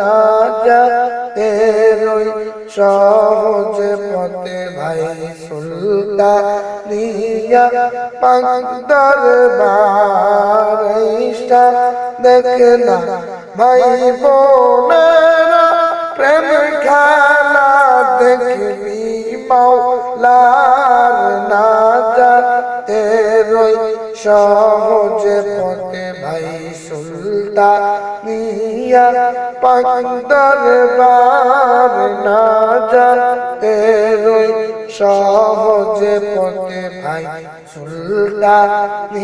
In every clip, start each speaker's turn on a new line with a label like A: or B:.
A: না যাতে রই সহজে পথে ভাই সুলতানিয়া পাক দরবার ইষ্টা দেখে না ভাই বোনেরা প্রেম খেলা দেখবি মাওলার না যাতে রই সহজে পথে ভাই সুলতানিয়া পাক দরবার না যাতে রই সহজে পথে ভাই সুলতানিয়া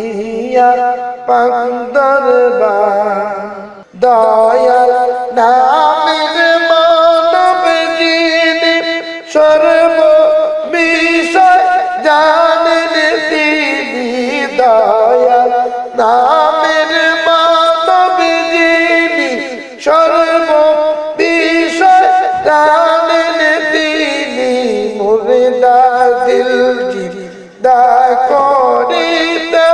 A: পাক দরবার দয়াল নামের মানব যিনি সর্ব বিষয় জানেন নামের মানব যিনি সর্ব বিষয় জানেন তিনি মুর্দা দিল দা করিতে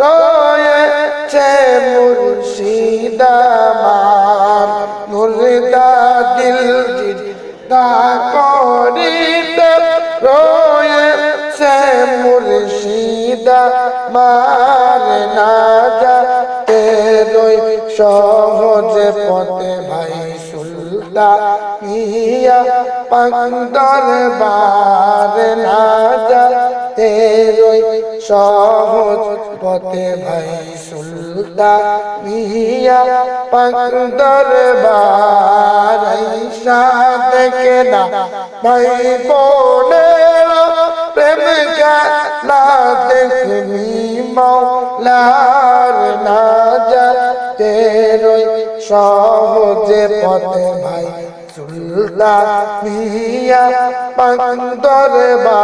A: রয়েছে মুর্শিদামার মুর্দা দিল দা করিতে মুর্শিদা মার না যাতে রই সহজে পথে ভাই সুলতা ইয়া পান্দর বার না যাতে সহজ পথে ভাই সুলতা ইয়া পান্দর বার দেখে না। ভাই বোনেরা প্রেম মৌলার না যাতে রই সহজে পথে ভাই। সুলতানিয়া পান্দর বা